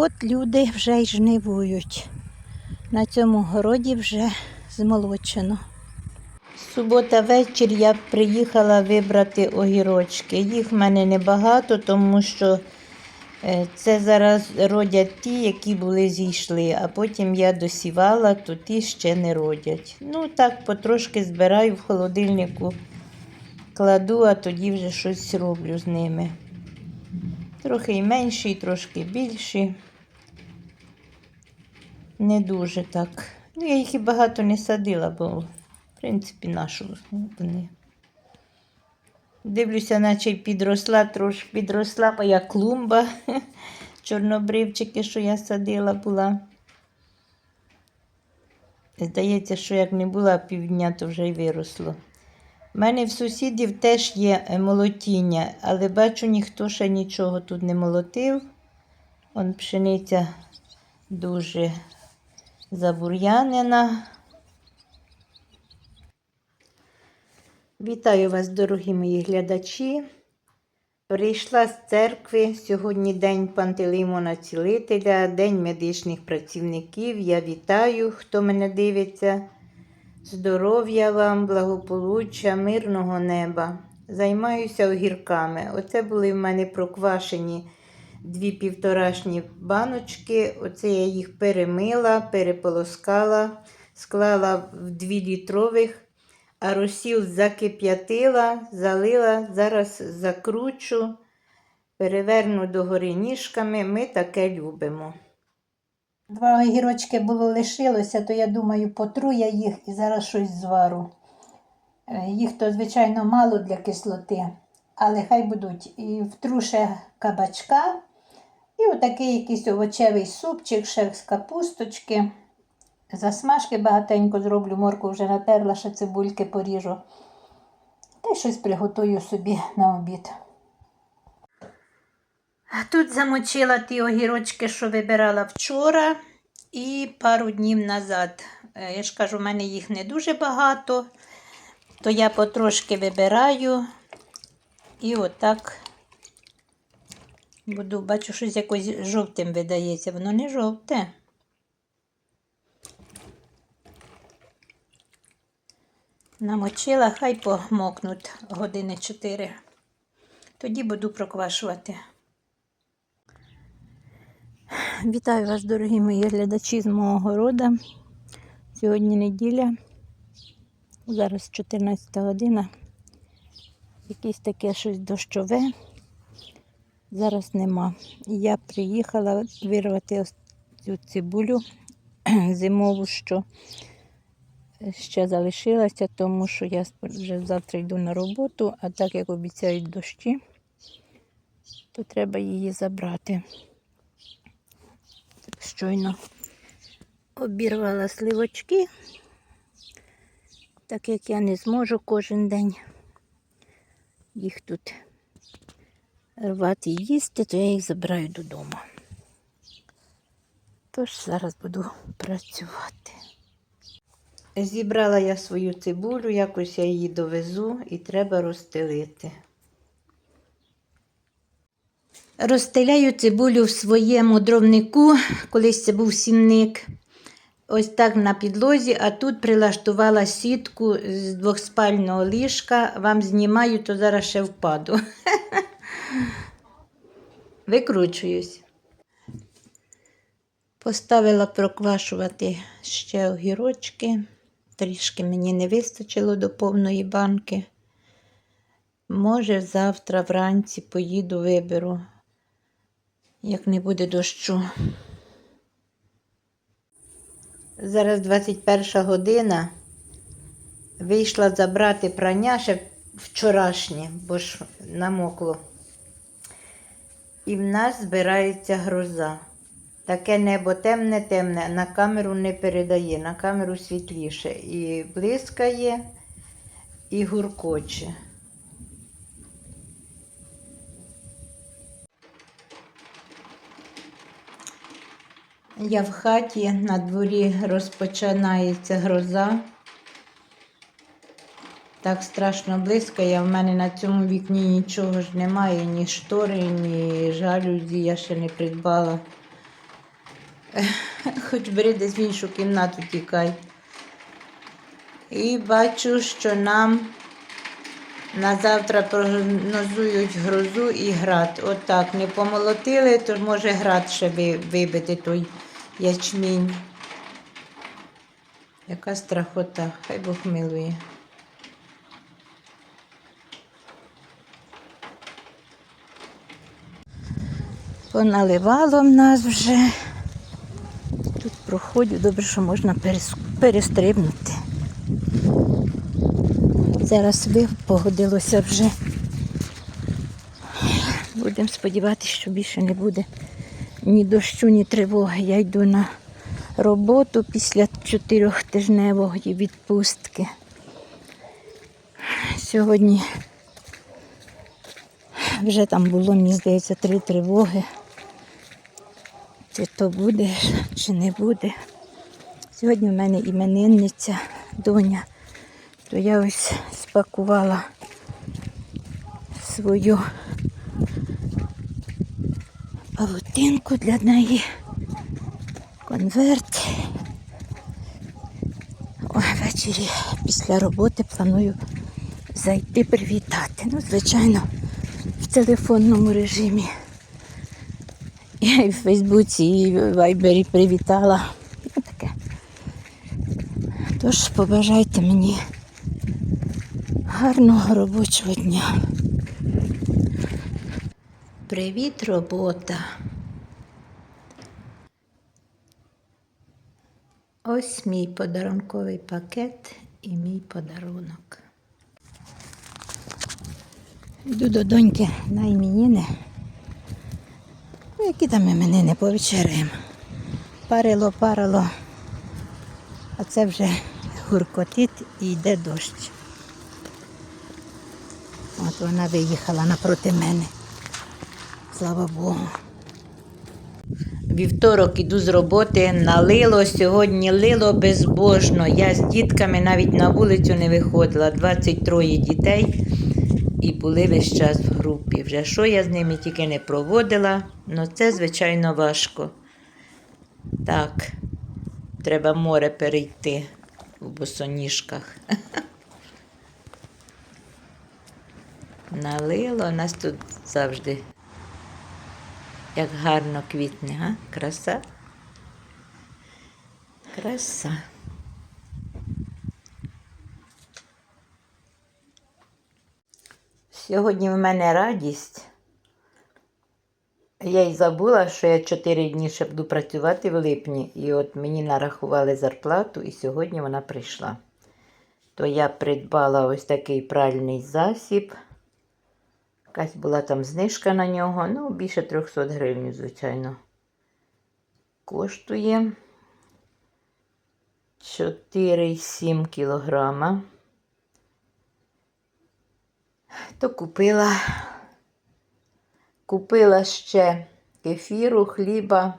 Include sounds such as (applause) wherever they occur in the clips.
От люди вже й жнивують. На цьому городі вже змолочено. Субота вечір я приїхала вибрати огірочки. Їх в мене небагато, тому що е, це зараз родять ті, які були зійшли, а потім я досівала, то ті ще не родять. Ну так потрошки збираю в холодильнику, кладу, а тоді вже щось роблю з ними. Трохи і менші, трошки більші. Не дуже так. Ну, я їх і багато не садила, бо, в принципі, нашу вони. Дивлюся, наче й підросла, трошки підросла моя клумба. (laughs) Чорнобривчики, що я садила була. Здається, що як не була півдня, то вже й виросло. У мене в сусідів теж є е, молотіння, але бачу, ніхто ще нічого тут не молотив. Он пшениця дуже забур'янена. Вітаю вас, дорогі мої глядачі. Прийшла з церкви. Сьогодні День Пантелеймона Цілителя, День медичних працівників. Я вітаю, хто мене дивиться. Здоров'я вам, благополуччя, мирного неба. Займаюся огірками. Оце були в мене проквашені дві півторашні баночки. Оце я їх перемила, переполоскала, склала в дві літрових, а розсіл закип'ятила, залила, зараз закручу, переверну догори ніжками. Ми таке любимо. Два огірочки було лишилося, то я думаю, потру я їх і зараз щось звару. Е, Їх то, звичайно, мало для кислоти, але хай будуть. І втру ще кабачка, і отакий якийсь овочевий супчик, ще з капусточки. Засмажки багатенько зроблю, морку вже натерла, ще цибульки поріжу. Та й щось приготую собі на обід. Тут замочила ті огірочки, що вибирала вчора і пару днів назад. Е, Я ж кажу, в мене їх не дуже багато, то я потрошки вибираю і отак буду, бачу, щось якось жовтим видається. Воно не жовте. Намочила, хай помокнуть години 4. Тоді буду проквашувати. Вітаю вас, дорогі мої глядачі з мого города. Сьогодні неділя, зараз 14 година. Якесь таке щось дощове. Зараз нема. Я приїхала вирвати ось цю цибулю (clears throat) зимову, що ще залишилася, тому що я вже завтра йду на роботу, а так як обіцяють дощі, то треба її забрати. Щойно обірвала сливочки, так як я не зможу кожен день їх тут рвати їсти, то я їх забираю додому. Тож зараз буду працювати. Зібрала я свою цибулю, якось я її довезу і треба розстелити. Розстеляю цибулю в своєму дровнику, колись це був сімник. Ось так на підлозі, а тут прилаштувала сітку з двохспального ліжка. Вам знімаю, то зараз ще впаду. (laughs) Викручуюсь. Поставила проквашувати ще огірочки. Трішки мені не вистачило до повної банки. Може, завтра вранці поїду виберу, як не буде дощу. Зараз 21 година. Вийшла забрати прання ще вчорашнє, бо ж намокло. І в нас збирається гроза. Таке небо темне, темне, на камеру не передає, на камеру світліше. І блискає, і гуркоче. Я в хаті, на дворі розпочинається гроза. Так страшно блискає. В мене на цьому вікні нічого ж немає, ні штори, ні жалюзі я ще не придбала. Хоч бери десь в іншу кімнату тікай. І бачу, що нам на завтра прогнозують грозу і град. Отак не помолотили, то може град ще вибити той ячмінь. Яка страхота, хай Бог милує. Поналивало в нас вже. Тут проходю, добре, що можна перестрибнути. Зараз ви погодилося вже. Будемо сподіватися, що більше не буде ні дощу, ні тривоги. Я йду на роботу після чотирьохтижневої відпустки. Сьогодні вже там було, мені здається, три тривоги. Чи то буде, чи не буде. Сьогодні в мене іменинниця, доня, то я ось спакувала свою павутинку для неї, конверт. Ввечері після роботи планую зайти привітати. Ну, звичайно, в телефонному режимі. Я і в Фейсбуці, і в Вайбері привітала. Ну, таке. Тож побажайте мені гарного робочого дня. Привіт, робота. Ось мій подарунковий пакет і мій подарунок. Йду до доньки на іменини. Ну, які там іменини повечеряємо. Парило, парило. А це вже гуркотить і йде дощ. От вона виїхала напроти мене. Слава Богу. Вівторок іду з роботи, налило сьогодні лило безбожно. Я з дітками навіть на вулицю не виходила. 23 дітей і були весь час в групі. Вже що я з ними тільки не проводила, але це, звичайно, важко. Так, треба море перейти в босоніжках. (laughs) Налило, нас тут завжди як гарно квітне, га? Краса. Краса. Сьогодні в мене радість. Я й забула, що я 4 дні ще буду працювати в липні, і от мені нарахували зарплату, і сьогодні вона прийшла. То я придбала ось такий пральний засіб. Якась була там знижка на нього. Ну, більше 300 гривень, звичайно. Коштує 4,7 кілограма. То купила. Купила ще кефіру, хліба.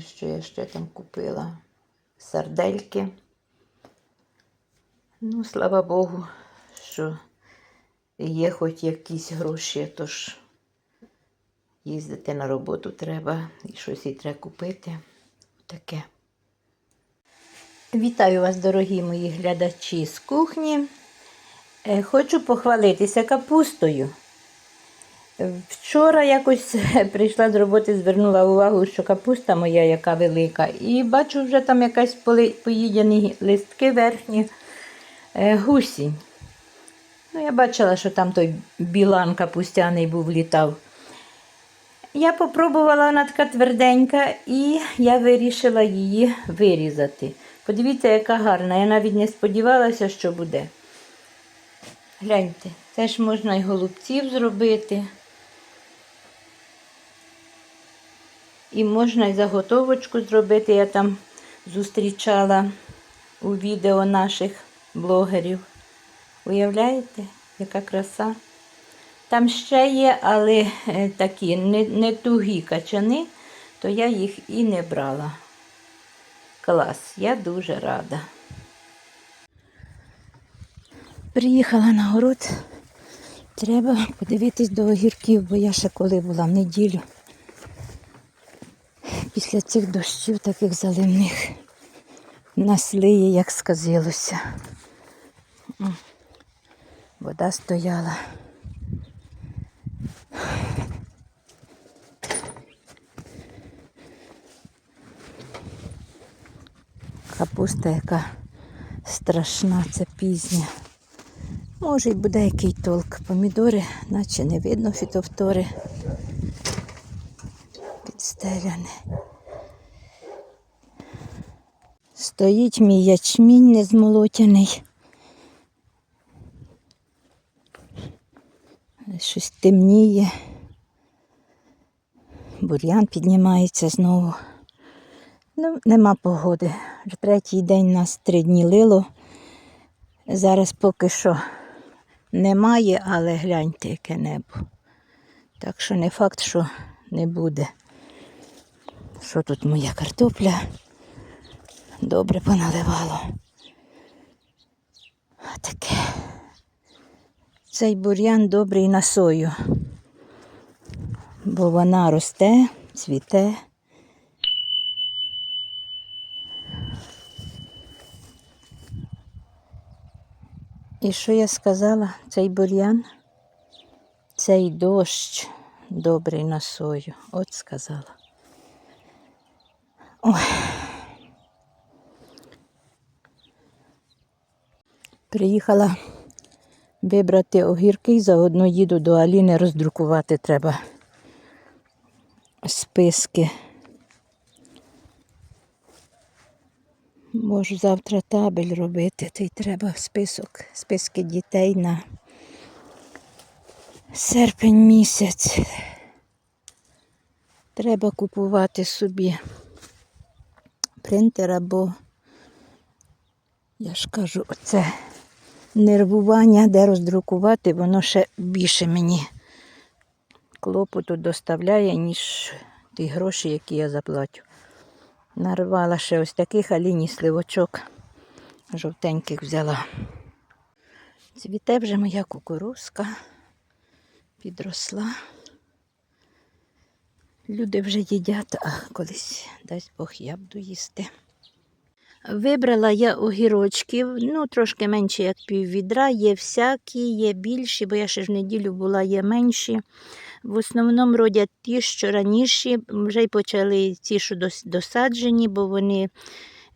Що я ще там купила? Сардельки. Ну, слава Богу, що є хоч якісь гроші, тож їздити на роботу треба і щось і треба купити. Таке. Вітаю вас, дорогі мої глядачі з кухні. Е, Хочу похвалитися капустою. Е, Вчора якось прийшла з роботи, звернула увагу, що капуста моя яка велика. І бачу вже там якась поїдені листки верхні е, гусінь. Ну, я бачила, що там той білан капустяний був літав. Я попробувала, вона така тверденька, і я вирішила її вирізати. Подивіться, яка гарна. Я навіть не сподівалася, що буде. Гляньте, це ж можна і голубців зробити. І можна і заготовочку зробити. Я там зустрічала у відео наших блогерів. Уявляєте, яка краса? Там ще є, але е, такі не, не тугі качани, то я їх і не брала. Клас, я дуже рада. Приїхала на город. Треба подивитись до огірків, бо я ще коли була в неділю, після цих дощів таких заливних наслиє, як сказилося. Вода стояла. Капуста, яка страшна, це пізня. Може й буде який толк. Помідори, наче не видно фітовтори. Підстеляне. Стоїть мій ячмінь незмолотяний. Щось темніє. Бур'ян піднімається знову. Ну, нема погоди. Вже третій день нас три дні лило. Зараз поки що немає, але гляньте, яке небо. Так що не факт, що не буде. Що тут моя картопля? Добре поналивало. А таке. Цей бур'ян добрий на сою, бо вона росте, цвіте. І що я сказала? Цей бур'ян, цей дощ добрий на сою. От сказала. Ой. Приїхала вибрати огірки і заодно їду до Аліни роздрукувати треба списки. Можу завтра табель робити, то й треба список, списки дітей на серпень місяць. Треба купувати собі принтер або, я ж кажу, оце нервування, де роздрукувати, воно ще більше мені клопоту доставляє, ніж ті гроші, які я заплатю. Нарвала ще ось таких аліні сливочок. Жовтеньких взяла. Цвіте вже моя кукурузка. Підросла. Люди вже їдять, а колись дасть Бог я буду їсти. Вибрала я огірочків, ну трошки менше, як пів відра. Є всякі, є більші, бо я ще ж неділю була, є менші. В основному родять ті, що раніше вже й почали ті, що досаджені, бо вони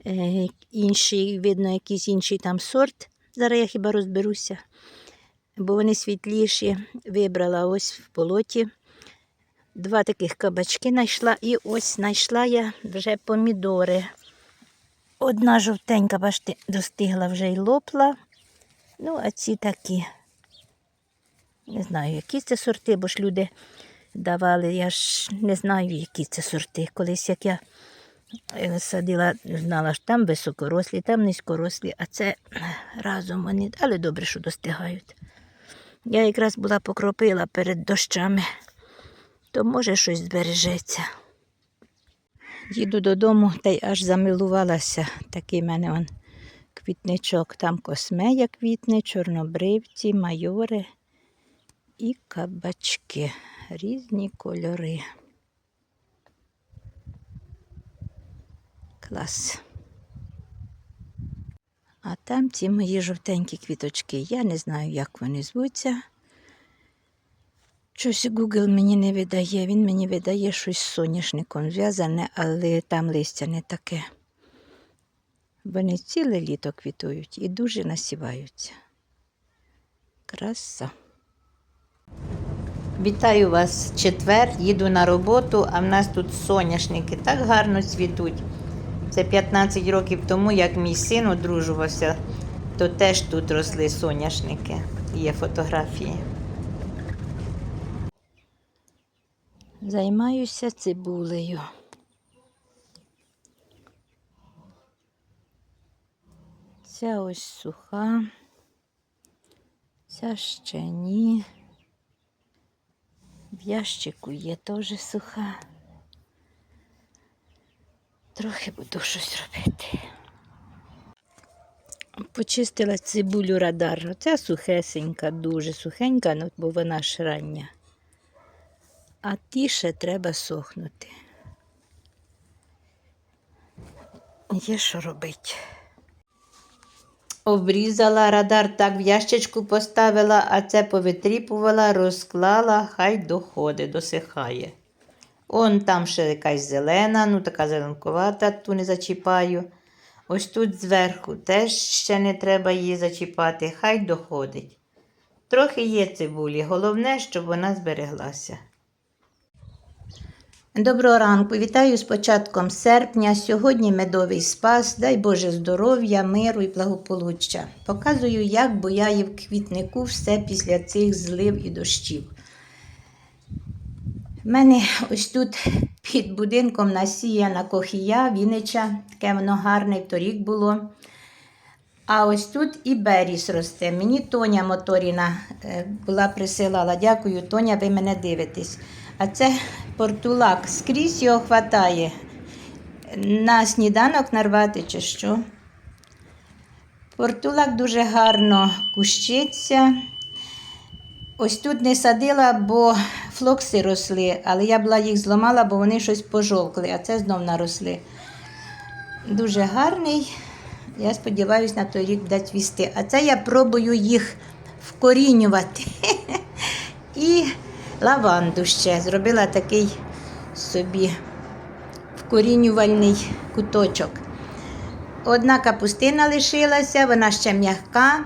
е, інші, видно, якийсь інший там сорт. Зараз я хіба розберуся, бо вони світліші. Вибрала ось в полоті. Два таких кабачки знайшла, і ось знайшла я вже помідори. Одна жовтенька, бачите, достигла вже й лопла. Ну, а ці такі. Не знаю, які це сорти, бо ж люди давали. Я ж не знаю, які це сорти. Колись як я е, садила, знала що там високорослі, там низькорослі, а це разом вони, але добре, що достигають. Я якраз була покропила перед дощами, то може щось збережеться. Їду додому та й аж замилувалася. Такий в мене он квітничок. Там космея квітне, чорнобривці, майори і кабачки. Різні кольори. Клас. А там ці мої жовтенькі квіточки. Я не знаю, як вони звуться. Щось Google мені не видає. Він мені видає щось з соняшником зв'язане, але там листя не таке. Вони ціле літо квітують і дуже насіваються. Краса. Вітаю вас четвер, їду на роботу, а в нас тут соняшники так гарно цвітуть. Це 15 років тому, як мій син одружувався, то теж тут росли соняшники. Є фотографії. Займаюся цибулею. Ця ось суха, ця ще ні. В ящику є теж суха. Трохи буду щось робити. Почистила цибулю радар. Оця сухесенька, дуже сухенька, ну, бо вона ж рання. А ті ще треба сохнути. Є що робити. Обрізала радар, так в ящичку поставила, а це повитріпувала, розклала, хай доходить, досихає. Он там ще якась зелена, ну така зеленкувата, ту не зачіпаю. Ось тут зверху теж ще не треба її зачіпати, хай доходить. Трохи є цибулі, головне, щоб вона збереглася. Доброго ранку, вітаю з початком серпня. Сьогодні медовий спас. Дай Боже здоров'я, миру і благополуччя. Показую, як бояє в квітнику все після цих злив і дощів. У мене ось тут під будинком насіяна кохія, вінича, таке воно гарне, торік було. А ось тут і беріс росте. Мені Тоня Моторіна е, була присилала. Дякую, Тоня, ви мене дивитесь. А це портулак. Скрізь його хватає. На сніданок нарвати чи що. Портулак дуже гарно кущиться. Ось тут не садила, бо флокси росли, але я була їх зламала, бо вони щось пожовкли, а це знов наросли. Дуже гарний. Я сподіваюся, на той рік буде цвісти. А це я пробую їх вкорінювати. (laughs) І лаванду ще. Зробила такий собі вкорінювальний куточок. Одна капустина лишилася, вона ще м'яка.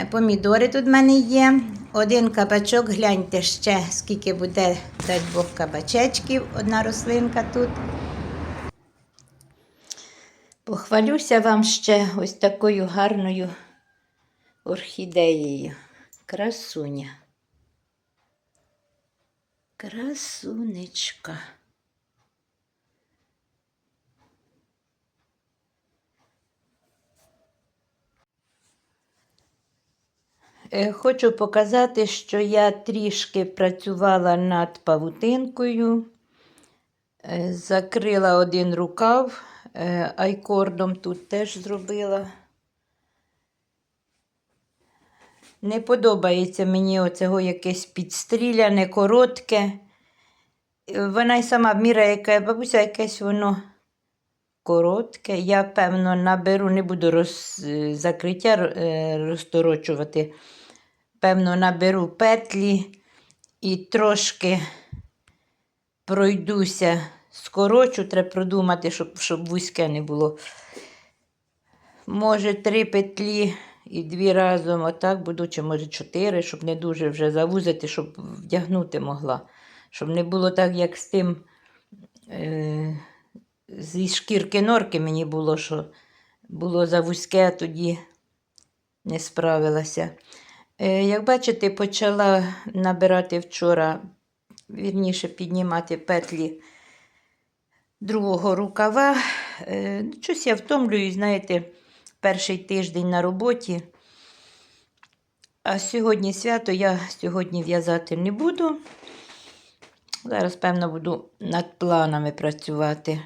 Е, Помідори тут в мене є. Один кабачок, гляньте ще, скільки буде, дай Бог, кабачечків, одна рослинка тут. Похвалюся вам ще ось такою гарною орхідеєю. Красуня. Красунечка. Е, Хочу показати, що я трішки працювала над павутинкою. Е, Закрила один рукав, е, айкордом тут теж зробила. Не подобається мені оцього якесь підстріляне, коротке. Е, Вона й сама міра, яка бабуся, якесь воно коротке. Я, певно, наберу, не буду роз, е, закриття е, розторочувати. Певно, наберу петлі і трошки пройдуся, скорочу, треба продумати, щоб, щоб вузьке не було. Може, три петлі і дві разом отак буду, чи може чотири, щоб не дуже вже завузити, щоб вдягнути могла. Щоб не було так, як з тим е, зі шкірки норки мені було, що було завузьке, тоді не справилася. Е, як бачите, почала набирати вчора, вірніше піднімати петлі другого рукава. Е, щось я втомлююсь, знаєте, перший тиждень на роботі. А сьогодні свято я сьогодні в'язати не буду. Зараз, певно, буду над планами працювати.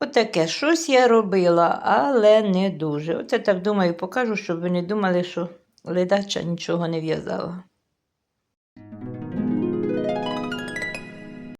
Отаке щось я робила, але не дуже. Оце так думаю, покажу, щоб ви не думали, що ледача нічого не в'язала.